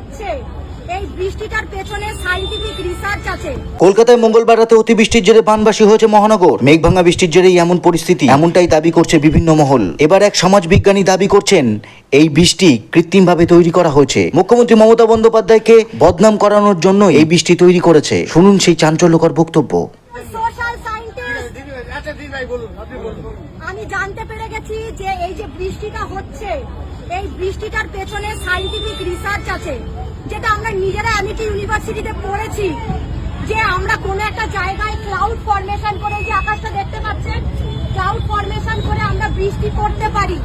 হচ্ছে। এই বৃষ্টিটার পেছনে সাইন্টিফিক রিসার্চ আছে। কলকাতায় মঙ্গলবার রাতে অতিবৃষ্টির জেরে বানবাসী হয়েছে মহানগর। মেঘভাঙা বৃষ্টির জেরেই এমন পরিস্থিতি। এমনটাই দাবি করছে বিভিন্ন মহল। এবার এক সমাজ বিজ্ঞানী দাবি করছেন এই বৃষ্টি কৃত্রিমভাবে তৈরি করা হয়েছে। মুখ্যমন্ত্রী মমতা বন্দ্যোপাধ্যায়কে বদনাম করানোর জন্য এই বৃষ্টি তৈরি করেছে। শুনুন সেই চাঞ্চল্যকর বক্তব্য। আচ্ছা দিদি ভাই বলুন আপনি বলুন। আমি জানতে পেরে গেছি যে এই যে বৃষ্টিটা হচ্ছে এই বৃষ্টিটার পেছনে সাইন্টিফিক রিসার্চ আছে, যেটা আমরা নিজেরা অ্যামিটি ইউনিভার্সিটিতে পড়েছি, যে আমরা কোনো একটা জায়গায় ক্লাউড ফরমেশন করে যে আকাশটা দেখতে পাচ্ছেন ক্লাউড ফরমেশন করে আমরা বৃষ্টি করতে পারি।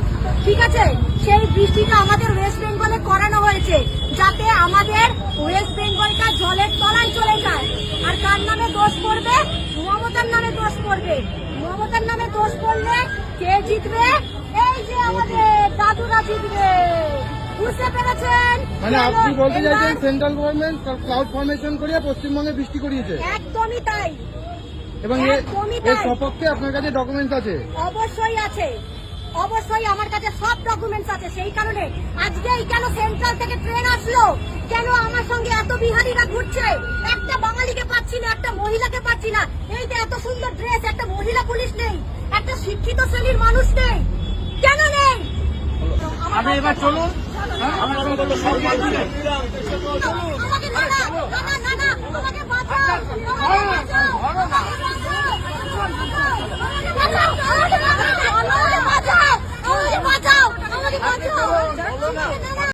ঠিক আছে? সেই বৃষ্টিটা আমাদের ওয়েস্ট বেঙ্গলে করানো হয়েছে, যাতে আমাদের ওয়েস্ট বেঙ্গলটা জলের তলায় চলে যায়। আর কার নামে দোষ পড়বে? মমতার নামে দোষ পড়বে। মমতার নামে দোষ পড়লে কে জিতবে এই যে আমাদের দাদুরা জিতবে বুঝতে পেরেছেন? মানে আপনি বলতে চাইছেন সেন্ট্রাল গভর্নমেন্ট ক্লাউড ফরমেশন করিয়ে পশ্চিমবঙ্গে বৃষ্টি করিয়েছে। একদমই তাই। এবং এর সপক্ষে আপনার কাছে ডকুমেন্টস আছে। অবশ্যই আছে। অবশ্যই আমার কাছে সব ডকুমেন্টস আছে। সেই কারণে আজকে এই কেন সেন্ট্রাল থেকে ট্রেন আসলো? কেন আমার সঙ্গে এত বিহারিরা ঘুরছে? একটা বাঙালিকে পাচ্ছি না একটা মহিলাকে পাচ্ছি না। এই এত সুন্দর ড্রেস একটা মহিলা পুলিশ নেই একটা শিক্ষিত শ্রেণির মানুষ নেই। আপনি এবার চলুন চলুন